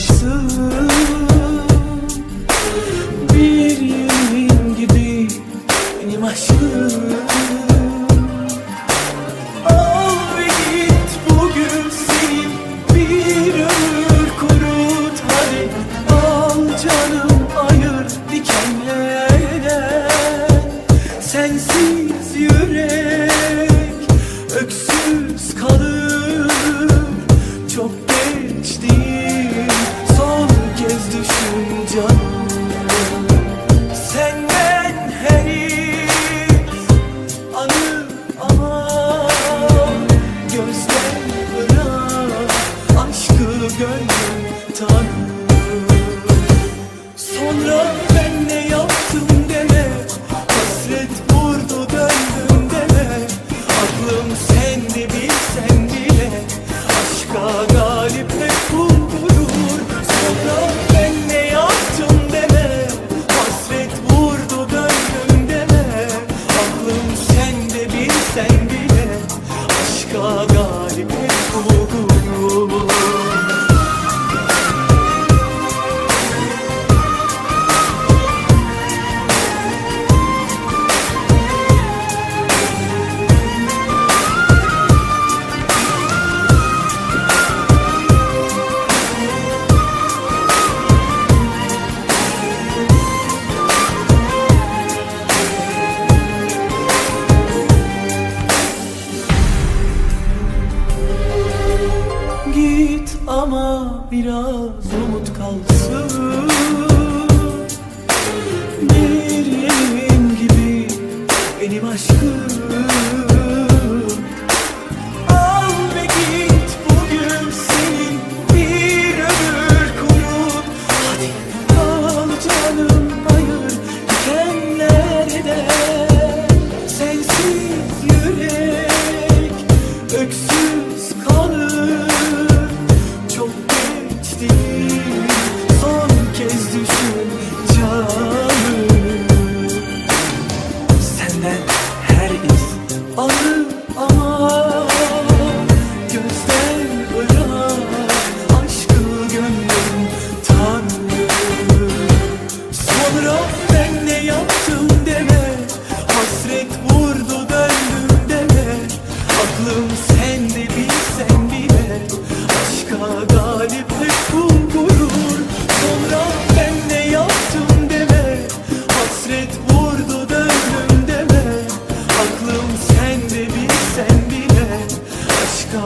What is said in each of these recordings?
su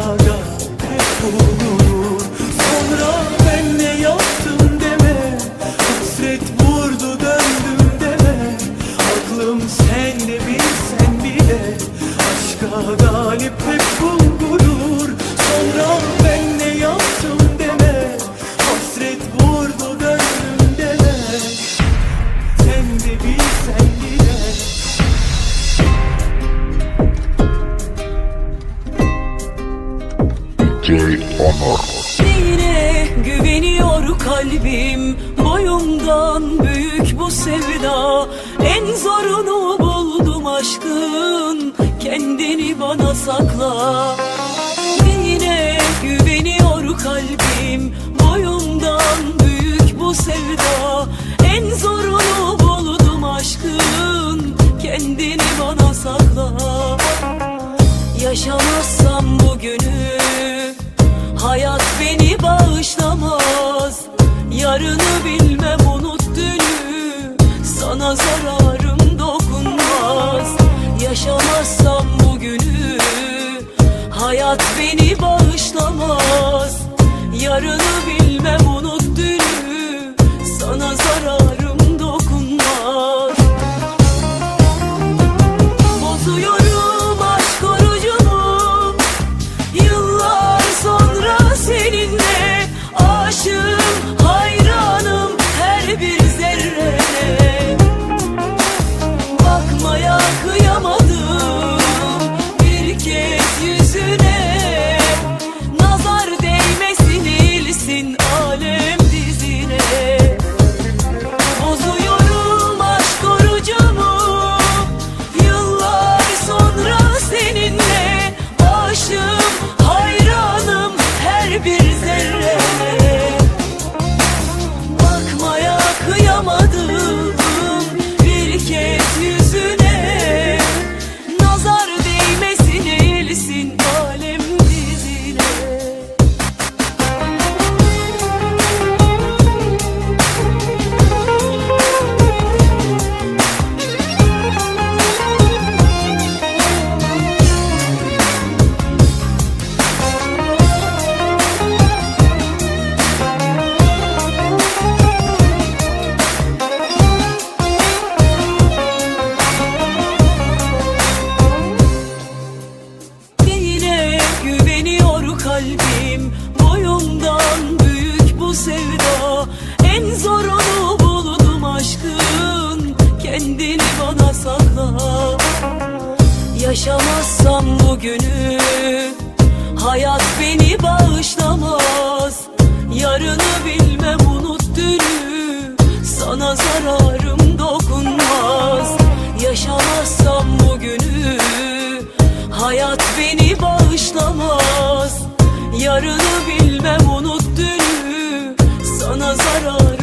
Raaga kalbim Boyumdan büyük bu sevda. En zorunu buldum aşkın Kendini bana sakla. Neyine güveniyor kalbim Boyumdan büyük bu sevda. En zorunu buldum aşkın Kendini bana sakla. Yaşamazsam bugünü Hayat beni bağışlamaz. Yarını bilmem unut dünü. Sana zararım dokunmaz. Yaşamazsam bugünü. Hayat beni bağışlamaz. Yarını bilmem unut dünü. Sana zararım bugünü Hayat beni bağışlamaz. Yarını bilmem unut dünü. Sana zararım dokunmaz. Yaşamazsam bugünü. Hayat beni bağışlamaz. Yarını bilmem unut dünü. Sana zararım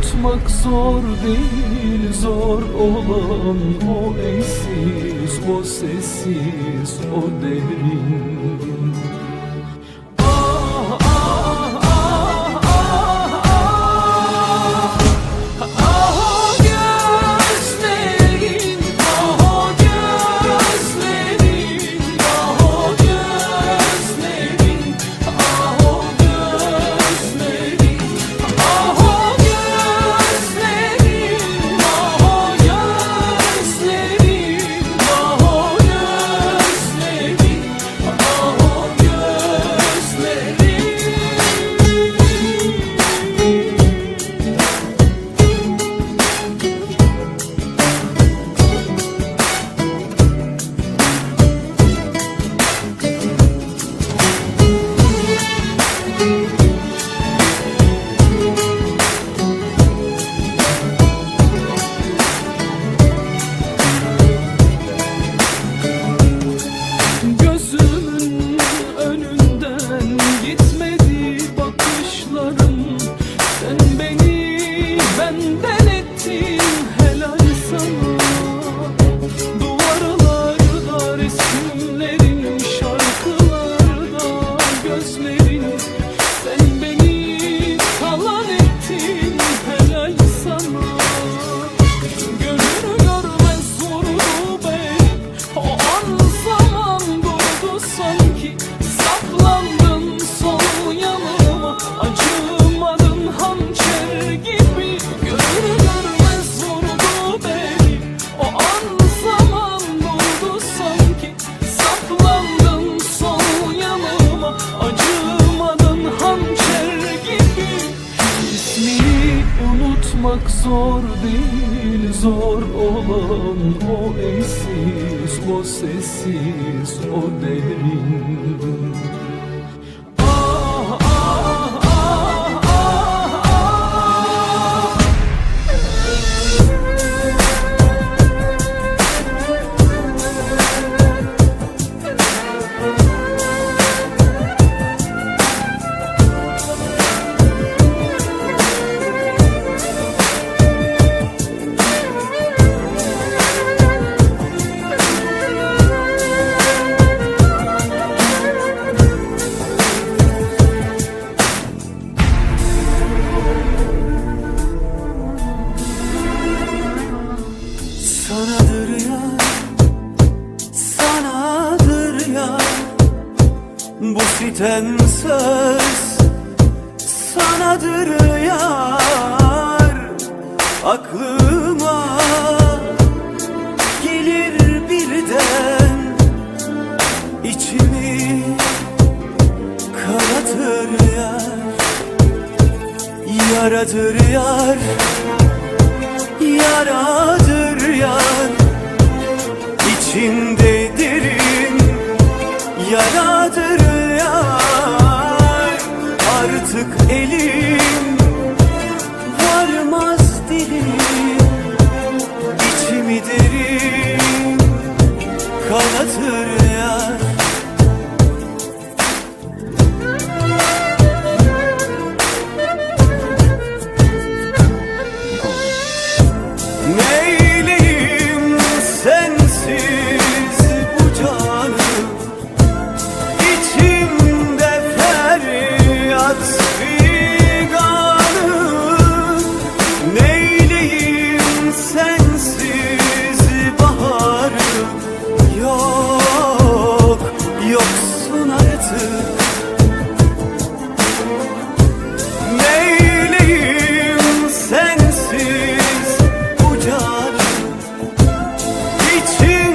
unutmak zor değil Zor olan o eşsiz, o sessiz, o derin Yaşamak zor değil, zor olan o eşsiz, o sessiz, o derin. Bu sitem söz sanadır yar. Aklıma gelir birden içimi karatır yar. Yaradır yar Yaradır to